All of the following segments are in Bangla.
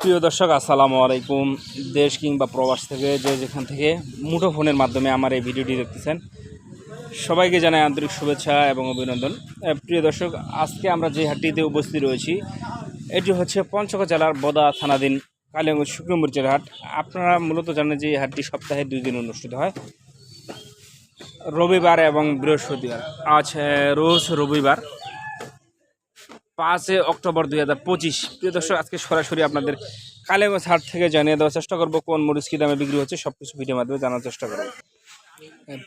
প্রিয় দর্শক, আসসালামু আলাইকুম। দেশ কিংবা প্রবাস থেকে যে যেখান থেকে মুঠো ফোনের মাধ্যমে আমার এই ভিডিওটি দেখতেছেন, সবাইকে জানাই আন্তরিক শুভেচ্ছা এবং অভিনন্দন। প্রিয় দর্শক, আজকে আমরা যে হাটটিতে উপস্থিত রয়েছি, এটি হচ্ছে পঞ্চগড় জেলার বদা থানাধীন কালিয়াগঞ্জ শুক্রমরিচের হাট। আপনারা মূলত জানেন যে এই হাটটি সপ্তাহে দুই দিন অনুষ্ঠিত হয়। রবিবার এবং বৃহস্পতিবার। আজ রোজ রবিবার পাঁচে অক্টোবর দুই হাজার পঁচিশ। প্রিয় দর্শক আজকে সরাসরি আপনাদের কালেগঞ্জ হাট থেকে জানিয়ে দেওয়ার চেষ্টা করব কোন মরিচ কী দামে বিক্রি হচ্ছে সব কিছু ভিডিওর মাধ্যমে জানার চেষ্টা করব।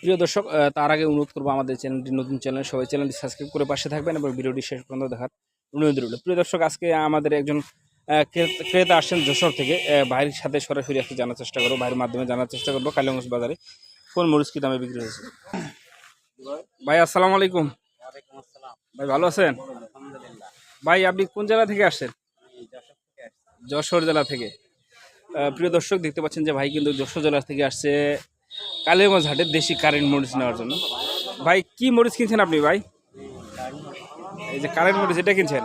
প্রিয় দর্শক তার আগে অনুরোধ করব আমাদের চ্যানেলটি নতুন চ্যানেল সবাই চ্যানেলটি সাবস্ক্রাইব করে পাশে থাকবেন এবং ভিডিওটি শেষ পর্যন্ত দেখার অনুরোধ রইল। প্রিয় দর্শক আজকে আমাদের একজন ক্রেতা আসছেন যশোর থেকে ভাইয়ের সাথে সরাসরি আজকে জানার চেষ্টা করব ভাইয়ের মাধ্যমে জানার চেষ্টা করব কালিগঞ্জ বাজারে কোন মরিচ কী দামে বিক্রি হয়েছে। ভাই আসসালামু আলাইকুম। ভাই ভালো আছেন? ভাই আপনি কোন জেলা থেকে আসছেন? যশোর জেলা থেকে। প্রিয় দর্শক দেখতে পাচ্ছেন যে ভাই কিন্তু যশোর জেলা থেকে আসছে কালীগঞ্জ হাটের দেশি কারেন্ট মরিচ নেওয়ার জন্য। ভাই কি মরিচ কিনছেন আপনি ভাই? এই যে কারেন্ট মরিচ এটা কিনছেন?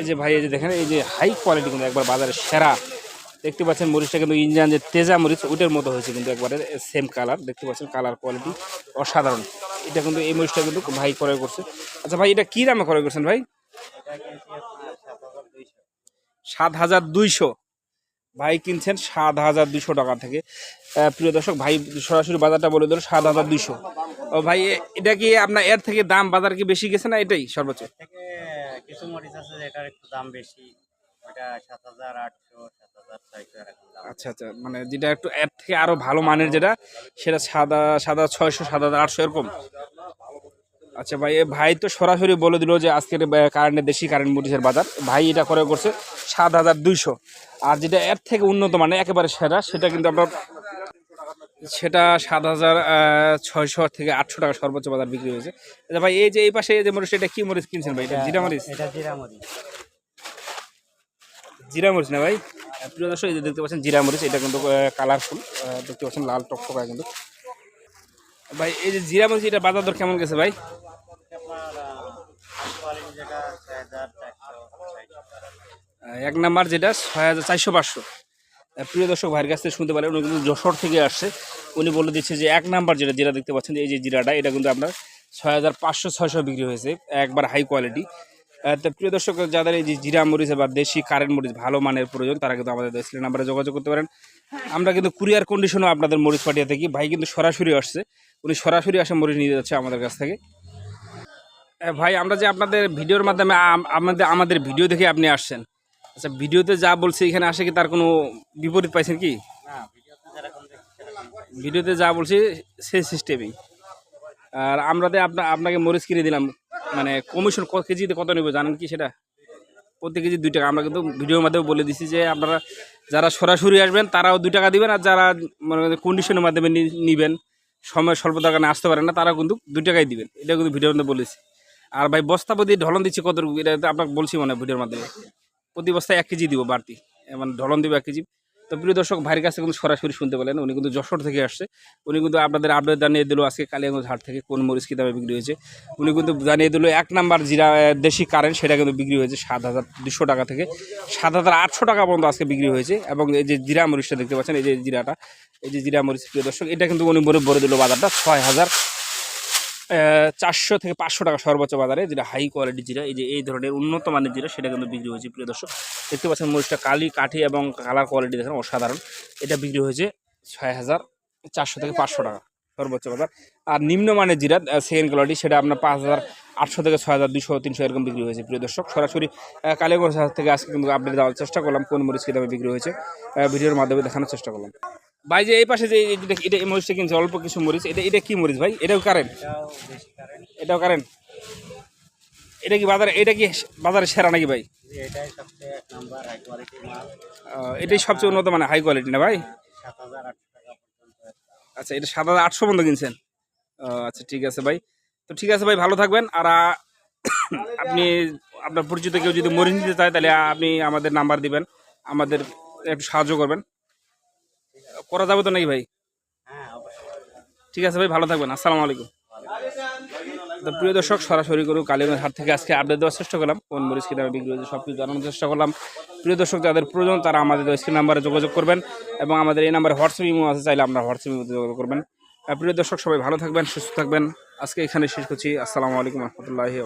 এই যে ভাই এই যে দেখেন এই যে হাই কোয়ালিটি কিন্তু একবার বাজারে সেরা। দেখতে পাচ্ছেন মরিচটা কিন্তু ইন্ডিয়ান যে তেজা মরিচ ওইটার মতো হয়েছে কিন্তু একবারে সেম কালার দেখতে পাচ্ছেন কালার কোয়ালিটি অসাধারণ। এটা কিন্তু এই মরিচটা কিন্তু ভাই ক্রয় করছে। আচ্ছা ভাই এটা কী দামে ক্রয় করছেন ভাই? সাত হাজার দুইশো। ভাই কিনছেন সাত হাজার দুইশো টাকা থেকে। প্রিয় দর্শক ভাই সরাসরি বাজারটা বলে দিল সাত হাজার দুইশো। ও ভাই এটা কি আপনার এর থেকে দাম বাজার কি বেশি গেছে না এটাই সর্বোচ্চ? কিছু মরিচ আছে যেটার একটু দাম বেশি। আচ্ছা আচ্ছা মানে যেটা একটু এর থেকে আরও ভালো মানের যেটা সেটা সাদা সাদা ছয়শো সাত হাজার আটশো এরকম। আচ্ছা ভাই এ ভাই তো সরাসরি বলে দিল যে আজকের কারেন্টের দেশি কারেন্ট মরিচের বাজার। ভাই এটা করে করছে সাত হাজার দুইশো। আর যেটা এর থেকে উন্নত মানে একেবারে সেরা সেটা কিন্তু আপনার সেটা সাত হাজার ছয়শো থেকে আটশো টাকা সর্বোচ্চ বাজার বিক্রি হয়েছে। আচ্ছা ভাই এই যে এই পাশে এই যে মরিচ এটা কি মরিচ কিনছেন ভাই? এটা জিরা মরিচ? এটা জিরা মরিচ। জিরা মরিচ না ভাই? প্রিয় দর্শক এই যে দেখতে পাচ্ছেন জিরা মরিচ এটা কিন্তু কালারফুল দেখতে পাচ্ছেন লাল টকটকা কিন্তু। ভাই এই যে জিরা মরিচ এটা বাজার দর কেমন গেছে ভাই আপনার কোয়ালিটি যেটা ছয় হাজার চারশো ছয়শো আহ, এক নাম্বার যেটা, ছয় হাজার চারশো পাঁচশো। প্রিয় দর্শক, ভাইয়ের কাছ থেকে শুনতে পারেন উনি কিন্তু যশোর থেকে আসছে। উনি বলে দিচ্ছে যে, এক নাম্বার যেটা জিরা দেখতে পাচ্ছেন, এই যে জিরাটা, এটা কিন্তু আপনার ছয় হাজার পাঁচশো ছয়শো বিক্রি হয়েছে, একবার হাই কোয়ালিটি তো প্রিয় দর্শক, যাদের এই যে জিরা মরিচ বা দেশি কারেন্ট মরিচ ভালো মানের প্রয়োজন, তারা কিন্তু আমাদের দেশের নাম্বারে যোগাযোগ করতে পারেন। আমরা কিন্তু কুরিয়ার কন্ডিশনও আপনাদের মরিচ পাঠিয়ে থাকি। ভাই কিন্তু সরাসরি আসছে। উনি সরাসরি আসে মরিচ নিয়ে যাচ্ছে আমাদের কাছ থেকে। ভাই আমরা যে আপনাদের ভিডিওর মাধ্যমে আম- আমাদের আমাদের ভিডিও দেখে আপনি আসছেন। আচ্ছা ভিডিওতে যা বলছে এখানে আসে কি তার কোনো বিপরীত পাইছেন কি? ভিডিওতে যা বলছি সেই সিস্টেমই আর আমরা আপনা আপনাকে মরিচ কিনে দিলাম মানে কমিশন কত কেজিতে কত নেবে জানেন কি সেটা? প্রতি কেজি দুই টাকা। আমরা কিন্তু ভিডিওর মাধ্যমে বলে দিছি যে আপনারা যারা সরাসরি আসবেন তারাও দুই টাকা দিবেন আর যারা মানে কন্ডিশনের মাধ্যমে নিবেন সময় স্বল্প টাকা আসতে পারেন না তারা কিন্তু দুই টাকাই দিবেন। এটা কিন্তু ভিডিওর মধ্যে বলেছি। আর ভাই বস্তা প্রতি ঢলন দিচ্ছি কত এটা আপনাকে বলছি মানে ভিডিওর মাধ্যমে। প্রতি বস্তায় এক কেজি দিব বাড়তি। মানে ঢলন দিব এক কেজি। তো প্রিয় দর্শক, ভাইয়ের কাছে কিন্তু সরাসরি শুনতে পেলেন। উনি কিন্তু যশোর থেকে আসছে। উনি কিন্তু আপনাদের আপডেট জানিয়ে দিল আজকে কালিয়াগঞ্জ হাট থেকে কোন মরিচ কী দামে বিক্রি হয়েছে। উনি কিন্তু জানিয়ে দিল এক নাম্বার জিরা দেশি কারেন্ট সেটা কিন্তু বিক্রি হয়েছে সাত হাজার দুশো টাকা থেকে। সাত হাজার আটশো টাকা পর্যন্ত আজকে বিক্রি হয়েছে। এবং এই যে জিরা মরিচটা দেখতে পাচ্ছেন, এই যে জিরাটা, এই যে জিরা মরিচ, প্রিয় দর্শক, এটা কিন্তু উনি বলে বলে দিল বাজারটা ছয় হাজার চারশো থেকে পাঁচশো টাকা সর্বোচ্চ বাজারে, যেটা হাই কোয়ালিটি জিরা, এই যে এই ধরনের উন্নত মানের জিরা, সেটা কিন্তু বিক্রি হয়েছে, প্রিয় দর্শক। দেখতে পাচ্ছেন মরিচটা কালি, কাঠি এবং কালার কোয়ালিটি দেখেন অসাধারণ। এটা বিক্রি হয়েছে ছয় হাজার চারশো থেকে পাঁচশো টাকা সর্বোচ্চ বাজার। আর নিম্নমানের জিরা সেকেন্ড কোয়ালিটি সেটা আপনার পাঁচ হাজার আটশো থেকে ছয় হাজার দুশো তিনশো এরকম বিক্রি হয়েছে, প্রিয় দর্শক। সরাসরি কালীগঞ্জ থেকে আজকে কিন্তু আপডেট দেওয়ার চেষ্টা করলাম, কোন মরিচ কী দামে বিক্রি হয়েছে। ভিডিওর মাধ্যমে দেখানোর চেষ্টা করলাম। ভাই যে এই পাশে যে এটা এই মরিচটা কিনছে অল্প কিছু মরিচ। এটা এটা কি মরিচ ভাই? এটাও কারেন্ট? এটাও কারেন্ট। এটা কি বাজারে এটা কি বাজারে সেরা নাকি ভাই? এটাই সবচেয়ে উন্নত মানে হাই কোয়ালিটি না ভাই? আচ্ছা এটা সাত হাজার আটশো পর্যন্ত কিনছেন? আচ্ছা ঠিক আছে ভাই। তো ঠিক আছে ভাই ভালো থাকবেন। আর আপনি আপনার পরিচিত কেউ যদি মরিচ নিতে চায় তাহলে আপনি আমাদের নাম্বার দিবেন। আমাদের একটু সাহায্য করবেন। করা যাবে তো নাকি ভাই? হ্যাঁ ঠিক আছে ভাই ভালো থাকবেন আসসালামু আলাইকুম। তো প্রিয় দর্শক সরাসরি গরু কালীগঞ্জ হাট থেকে আজকে আপডেট দেওয়ার চেষ্টা করলাম। কোন মরিচ কিনা বিক্রি হয়েছে সব কিছু জানানোর চেষ্টা করলাম। প্রিয় দর্শক যাদের প্রয়োজন তারা আমাদের স্ক্রিন নাম্বারে যোগাযোগ করবেন এবং আমাদের এই নাম্বারে হোয়াটসঅ্যাপ ইমো আছে চাইলে আপনার হোয়াটসঅ্যাপ ইমোতে যোগাযোগ করবেন। প্রিয় দর্শক সবাই ভালো থাকবেন সুস্থ থাকবেন। আজকে এখানে শেষ করছি। আসসালামু আলাইকুম রহমতুল্লাহি